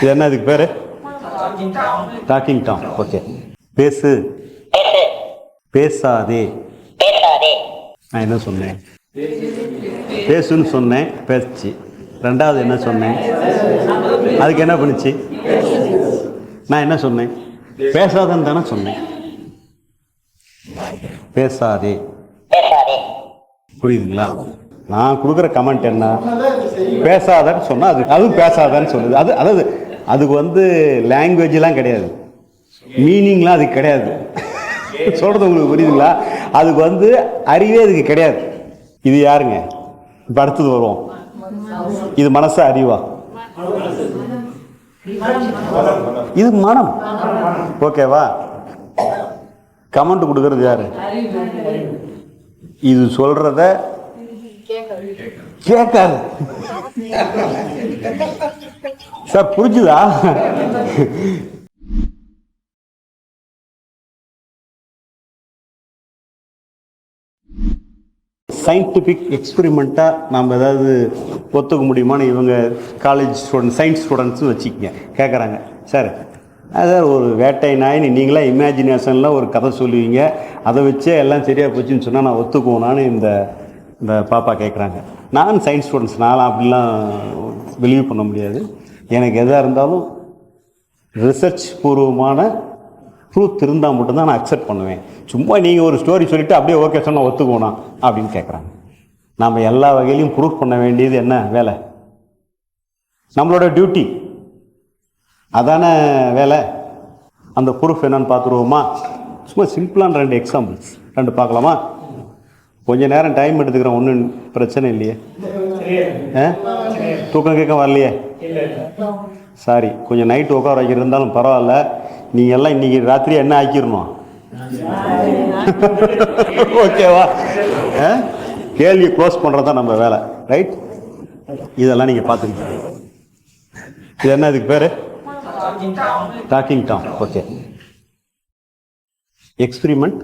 இது என்ன இதுக்கு பேரு? டாக்கிங் டாம் ஓகே பேசு. பேசாதே. நான் என்ன சொன்னேன்? பேசுன்னு சொன்னேன் பேசுச்சு ரெண்டாவது என்ன சொன்னேன்? அதுக்கு என்ன பண்ணுச்சு? நான் என்ன சொன்னேன்? பேசாதன்னு தானே சொன்னேன். பேசாதே. பேசாதே புரியுதுங்களா? நான் கொடுக்குற கமெண்ட் என்ன? பேசாதன்னு சொன்னால் அது அதுவும் பேசாதன்னு சொல்லுது. அது அதாவது அதுக்கு வந்து லாங்குவேஜ்லாம் கிடையாது. மீனிங்லாம் அதுக்கு கிடையாது. சொல்கிறது உங்களுக்கு புரியுதுங்களா? அதுக்கு வந்து அறிவே அதுக்கு கிடையாது. இது யாருங்க? இப்போ அடுத்தது வருவோம். இது மனசா அறிவா? இது மனம். ஓகேவா? கமெண்ட் கொடுக்கறது யாரு? இது சொல்றத கேட்காது சார் புரிஞ்சுதா? சயின்டிஃபிக் எக்ஸ்பெரிமெண்ட்டாக நாம் ஏதாவது ஒத்துக்க முடியுமான்னு இவங்க காலேஜ் ஸ்டூடெண்ட் சயின்ஸ் ஸ்டூடெண்ட்ஸும் வச்சுக்கங்க. கேட்குறாங்க சார் அதாவது ஒரு வேட்டை நாயின்னு நீங்களாம் இமேஜினேஷனில் ஒரு கதை சொல்லுவீங்க. அதை வச்சே எல்லாம் சரியாக போச்சுன்னு சொன்னால் நான் ஒத்துக்குவோனான்னு இந்த இந்த பாப்பா கேட்குறாங்க நான் சயின்ஸ் ஸ்டூடெண்ட்ஸ் நான் அப்படிலாம் வெளியே பண்ண முடியாது. எனக்கு எதாக இருந்தாலும் ரிசர்ச் பூர்வமான ட்ரூத் இருந்தால் மட்டும்தான் நான் அக்செப்ட் பண்ணுவேன். சும்மா நீங்கள் ஒரு ஸ்டோரி சொல்லிவிட்டு அப்படியே ஓகே சொன்னால் ஒத்துக்கோணும் அப்படின்னு கேட்குறாங்க நாம் எல்லா வகையிலையும் ப்ரூஃப் பண்ண வேண்டியது என்ன? வேலை. நம்மளோட டியூட்டி அதான வேலை. அந்த ப்ரூஃப் என்னன்னு பார்த்துருவோமா? சும்மா சிம்பிளான ரெண்டு எக்ஸாம்பிள்ஸ் ரெண்டு பார்க்கலாமா? கொஞ்சம் நேரம் டைம் எடுத்துக்கிறேன் ஒன்றும் பிரச்சனை இல்லையே. ஆ? தூக்கம் கேட்க வரலையே? சாரி கொஞ்சம் நைட்டு உட்கார வைக்கிறது பரவாயில்ல. நீங்கள் எல்லாம் இன்னைக்கு ராத்திரி என்ன ஆக்கிடணும்? ஓகேவா ஆ? கேள்வி க்ளோஸ் பண்ணுறது தான் நம்ம வேலை. ரைட் இதெல்லாம் நீங்கள் பார்த்துக்கங்க இது என்ன இதுக்கு பேர்? டாக்கிங் டாம் ஓகே எக்ஸ்பிரிமெண்ட்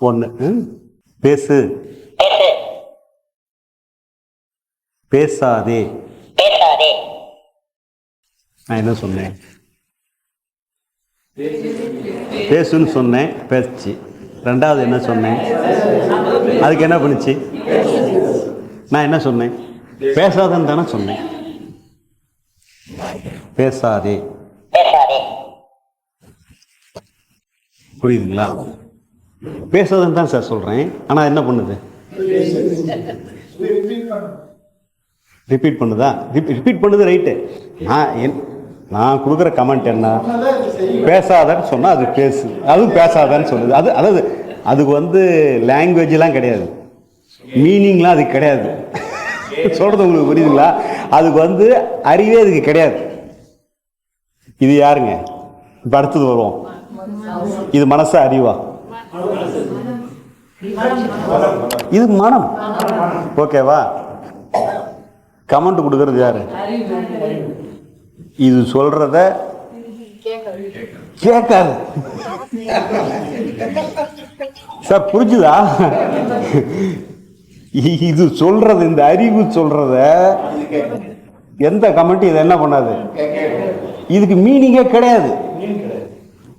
ஒன்று பேசு. பேசு. பேசாதே. பேசாதே. நான் என்ன சொன்னேன்? பேசுன்னு சொன்னேன் பேசுச்சு ரெண்டாவது என்ன சொன்னேன்? அதுக்கு என்ன பண்ணுச்சு? நான் என்ன சொன்னேன்? பேசாதன்னு தானே சொன்னேன். பேசாதே. புரியுதுங்களா? பேசாதன்னு தான் சார் சொல்கிறேன் ஆனால் என்ன பண்ணுது? ரிப்பீட் பண்ணுதா? ரிப்பீட் பண்ணுது ரைட்டு நான் என் நான் கொடுக்குற கமெண்ட் என்ன? பேசாதன்னு சொன்னால் அது பேசு அதுவும் பேசாதன்னு சொல்லுது. அது அதாவது அதுக்கு வந்து லாங்குவேஜ்லாம் கிடையாது. மீனிங்லாம் அதுக்கு கிடையாது. சொல்கிறது உங்களுக்கு புரியுதுங்களா? அதுக்கு வந்து அறிவே அதுக்கு கிடையாது. இது யாருங்க? இப்போ அடுத்தது வருவோம். இது மனசா அறிவா? இது மனம். ஓகேவா? கமெண்ட் கொடுக்கறது யாரு? இது சொல்றத கேட்காது சார் புரிஞ்சுதா? இது சொல்றது இந்த அறிவு சொல்றத எந்த கமெண்ட் இதை என்ன பண்ணாது? இதுக்கு மீனிங்கே கிடையாது.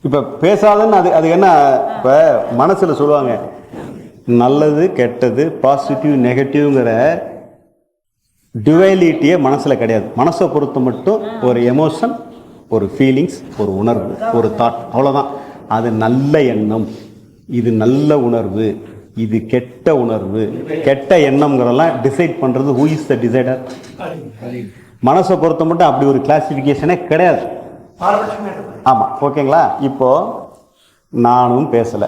இப்ப பேசாதன்னு அது அது என்ன? இப்ப மனசுல சொல்லுவாங்க நல்லது கெட்டது பாசிட்டிவ் நெகட்டிவ்ங்கிற டுவலிட்டியே மனசில் கிடையாது. மனசை பொறுத்த மட்டும் ஒரு எமோஷன் ஒரு ஃபீலிங்ஸ் ஒரு உணர்வு ஒரு தாட் அவ்வளோதான் அது நல்ல எண்ணம். இது நல்ல உணர்வு. இது கெட்ட உணர்வு. கெட்ட எண்ணம்ங்கிறதெல்லாம் டிசைட் பண்ணுறது ஹூ இஸ் த டிசைடர் மனசை பொறுத்த மட்டும் அப்படி ஒரு கிளாசிஃபிகேஷனே கிடையாது. ஆமாம் ஓகேங்களா? இப்போ நானும் பேசலை.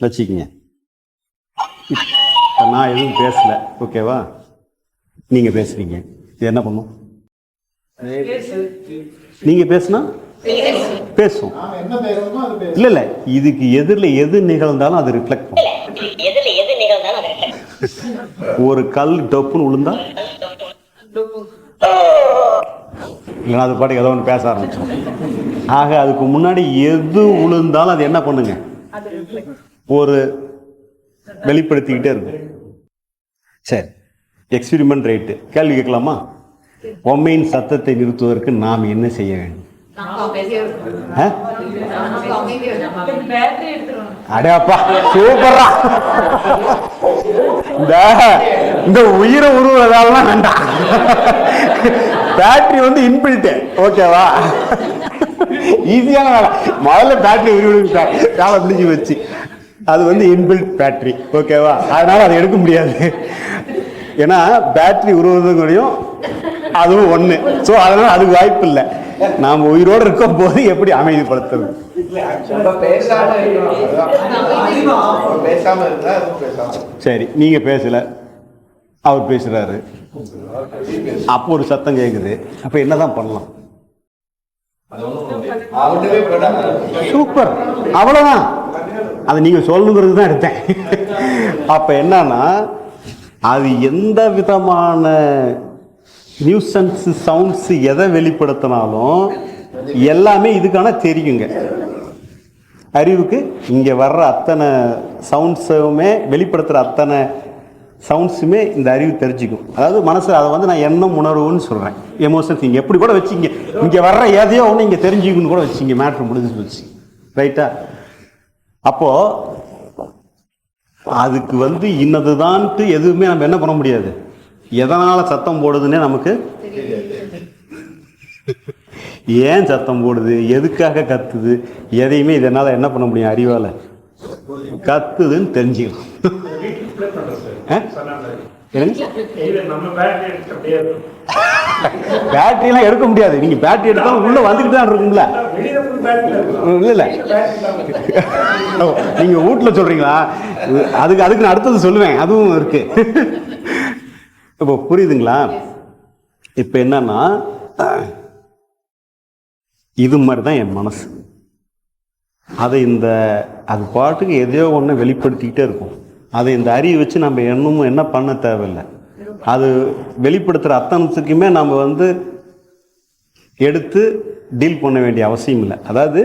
வச்சுக்கிங்க. இப்போ நான் எதுவும் பேசலை ஓகேவா? நீங்கள் பேசுறீங்க. இது என்ன பண்ணும்? நீங்கள் பேசுனா? பேசும். இல்ல இல்ல. இதுக்கு எதிரில் எது நிகழ்ந்தாலும் அது ரிஃப்ளெக்ட் பண்ணும். ஒரு கல் டொப்புன்னு விழுந்தா இல்லைன்னா அது பாட்டுக்கு ஏதோ ஒன்று பேச ஆரம்பிச்சோம் ஆக அதுக்கு முன்னாடி எது விழுந்தாலும் அது என்ன பண்ணுங்க? ஒரு வெளிப்படுத்திக்கிட்டே இருக்கும். சரி. எக்ஸ்பிரிமெண்ட் ரேட்டு கேள்வி கேட்கலாமா? பொம்மையின் சத்தத்தை நிறுத்துவதற்கு நாம் என்ன செய்ய வேண்டும்? ஆ? அடே அப்பா சூப்பரா இந்த இந்த உயிரை உருவதாலாம் வேண்டாம். பேட்டரி வந்து இன்பில்ட் ஓகேவா ஈஸியான வேலை. முதல்ல பேட்டரி உருவிடுங்க வேலை முடிஞ்சு வச்சு. அது வந்து இன்பில்ட் பேட்டரி ஓகேவா அதனால அதை எடுக்க முடியாது. ஏன்னா பேட்டரி உருவதுங்களையும் அதுவும் ஒன்று ஸோ அதனால அதுக்கு வாய்ப்பு இல்லை. நாம் உயிரோடு இருக்கும் போது எப்படி அமைதிப்படுத்துறது? சரி நீங்க பேசல. அவர் பேசுறாரு. அப்போ ஒரு சத்தம் கேக்குது. அப்ப என்னதான் பண்ணலாம்? சூப்பர். அவ்வளவுதான். அது நீங்க சொல்லணுங்கிறது தான் எடுத்தேன். அப்ப என்னன்னா அது எந்த விதமான நியூசன்ஸ் சவுண்ட்ஸ் எதை வெளிப்படுத்தினாலும் எல்லாமே இதுக்கான தெரியுங்க. அறிவுக்கு இங்கே வர்ற அத்தனை சவுண்ட்ஸுமே வெளிப்படுத்துகிற அத்தனை சவுண்ட்ஸுமே இந்த அறிவு தெரிஞ்சுக்கும். அதாவது மனசில் அதை வந்து நான் எண்ணம் உணர்வுன்னு சொல்கிறேன் எமோஷன்ஸ் இங்கே எப்படி கூட வச்சுங்க இங்கே வர்ற எதையோ ஒன்று இங்கே தெரிஞ்சுக்கணும்னு கூட வச்சுங்க மேட்ரு முடிஞ்சு போச்சு ரைட்டா அப்போது அதுக்கு வந்து இன்னதுதான்ட்டு எதுவுமே நம்ம என்ன பண்ண முடியாது. எதனால் சத்தம் போடுதுன்னே நமக்கு ஏன் சத்தம் போடுது? எதுக்காக கத்துது? எதையுமே இதனால் என்ன பண்ண முடியும்? அறிவால். கத்துதுன்னு தெரிஞ்சுக்கலாம் பேட்டரியெல்லாம் எடுக்க முடியாது. நீங்க பேட்டரி எடுத்தால் உள்ள வந்துக்கிட்டு தான் இருக்கும்ல இல்ல இல்ல. ஓ, நீங்க வீட்ல சொல்றீங்களா? அதுக்கு அதுக்கு நான் அடுத்தது சொல்லுவேன். அதுவும் இருக்கு. இப்போ புரியுதுங்களா? இப்போ என்னன்னா இது மாதிரி தான் என் மனசு. அதை இந்த அது பாட்டுக்கு எதையோ ஒன்று வெளிப்படுத்திக்கிட்டே இருக்கும். அதை இந்த அறிவை வச்சு நம்ம என்னமும் என்ன பண்ண தேவையில்லை. அது வெளிப்படுத்துகிற அத்தனத்துக்குமே நம்ம வந்து எடுத்து டீல் பண்ண வேண்டிய அவசியம் இல்லை. அதாவது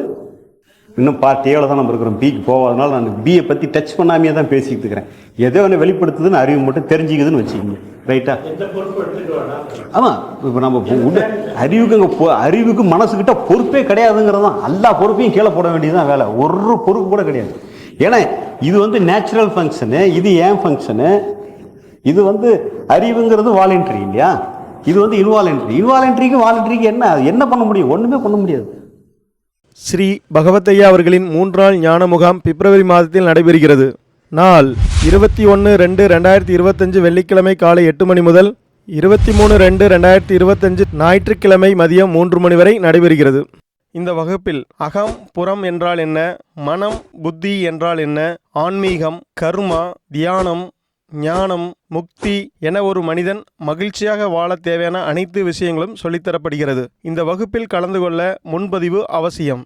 இன்னும் பார்ட் ஏவில் தான் நம்ம இருக்கிறோம். பிக்கு போகாதனால நான் பியை பற்றி டச் பண்ணாமையே தான் பேசிக்கிட்டு இருக்கிறேன். எதோ ஒன்று வெளிப்படுத்துதுன்னு அறிவு மட்டும் தெரிஞ்சுக்குதுன்னு வச்சுக்கோங்க. ரைட்டா ஆமாம் இப்போ நம்ம அறிவுக்கு அங்கே பொ அறிவுக்கு மனசுக்கிட்ட பொறுப்பே கிடையாதுங்கிறது தான் எல்லா பொறுப்பையும் கீழே போட வேண்டியதுதான் வேலை. ஒரு பொறுப்பு கூட கிடையாது. ஏன்னா இது வந்து நேச்சுரல் ஃபங்க்ஷனு இது ஏன் ஃபங்க்ஷனு இது வந்து அறிவுங்கிறது வாலண்ட்ரி இல்லையா? இது வந்து இன்வாலண்ட்ரி இன்வாலண்ட்ரிக்கு வாலண்ட்ரிக்கு என்ன? என்ன பண்ண முடியும்? ஒன்றுமே பண்ண முடியாது. ஸ்ரீ பகவத்தையா அவர்களின் மூன்றாள் ஞான முகாம் பிப்ரவரி மாதத்தில் நடைபெறுகிறது. நாள் இருபத்தி ஒன்று ரெண்டு ரெண்டாயிரத்தி இருபத்தஞ்சு வெள்ளிக்கிழமை காலை எட்டு மணி முதல் இருபத்தி மூணு ரெண்டு ரெண்டாயிரத்தி இருபத்தஞ்சு ஞாயிற்றுக்கிழமை மதியம் மூன்று மணி வரை நடைபெறுகிறது. இந்த வகுப்பில் அகம் புறம் என்றால் என்ன மனம் புத்தி என்றால் என்ன ஆன்மீகம் கர்மா தியானம் ஞானம் முக்தி என ஒரு மனிதன் மகிழ்ச்சியாக வாழ தேவையான அனைத்து விஷயங்களும் சொல்லித்தரப்படுகிறது. இந்த வகுப்பில் கலந்து கொள்ள முன்பதிவு அவசியம்.